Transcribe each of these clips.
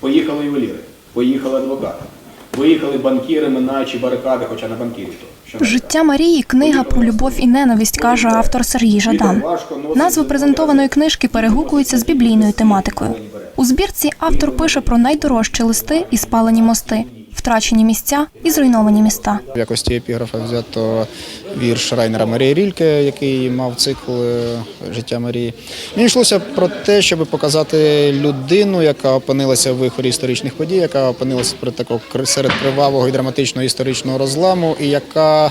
Поїхали ювеліри, поїхали адвокати, виїхали банкіри, минаючи барикади, хоча на банкірі то. Життя Марії книга про любов і ненависть, каже автор Сергій Жадан. Назва презентованої книжки перегукуються з біблійною тематикою. У збірці автор пише про найдорожчі листи і спалені мости, втрачені місця і зруйновані міста. В якості епіграфа взято вірш Райнера Марії Рільке, який мав цикл е, життя Марії. Мені йшлося про те, щоб показати людину, яка опинилася в вихорі історичних подій, яка опинилася перед такого серед кривавого і драматичного історичного розламу, і яка е,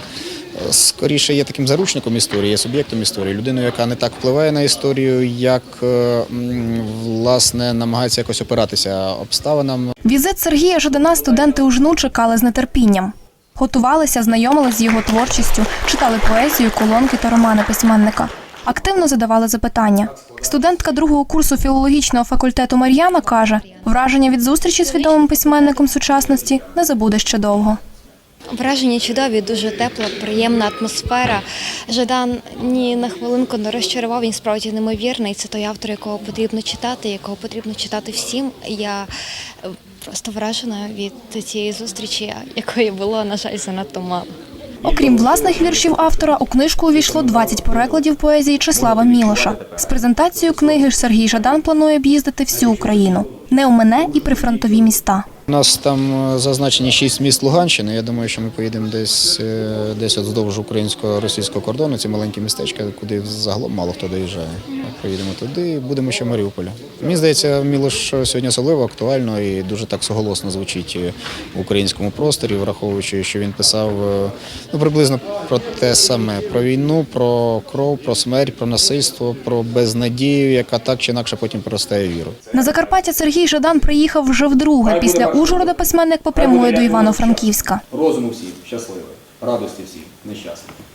скоріше є таким заручником історії, є суб'єктом історії, людиною, яка не так впливає на історію, як е, власне намагається якось опиратися обставинам. Візит Сергія Жадана студенти УЖНУ чекали з нетерпінням. Готувалися, знайомилися з його творчістю, читали поезію, колонки та романи письменника. Активно задавали запитання. Студентка другого курсу філологічного факультету Мар'яна каже, враження від зустрічі з відомим письменником сучасності не забуде ще довго. Враження чудові, дуже тепла, приємна атмосфера. Жадан ні на хвилинку не розчарував, він справді неймовірний. Це той автор, якого потрібно читати, якого потрібно читати всім. Я просто вражена від цієї зустрічі, якої було, на жаль, занадто мало. Окрім власних віршів автора, у книжку увійшло 20 перекладів поезії Числава Мілоша. З презентацією книги ж Сергій Жадан планує об'їздити всю Україну, не омине і прифронтові міста. У нас там е, зазначені шість міст Луганщини. Я думаю, що ми поїдемо десь е, десь вздовж українсько-російського кордону. Ці маленькі містечка, куди загалом мало хто доїжджає. Поїдемо туди, і будемо ще в Маріуполі. Мені здається, Мілош сьогодні особливо актуально і дуже так суголосно звучить в українському просторі, враховуючи, що він писав е, ну приблизно про те саме: про війну, про кров, про смерть, про насильство, про безнадію, яка так чи інакше потім переростає в віру. На Закарпаття Сергій Жадан приїхав вже вдруге. Після Ужгорода письменник попрямує до Івано-Франківська. Розуму всім, щасливий, радості всім, нещасних.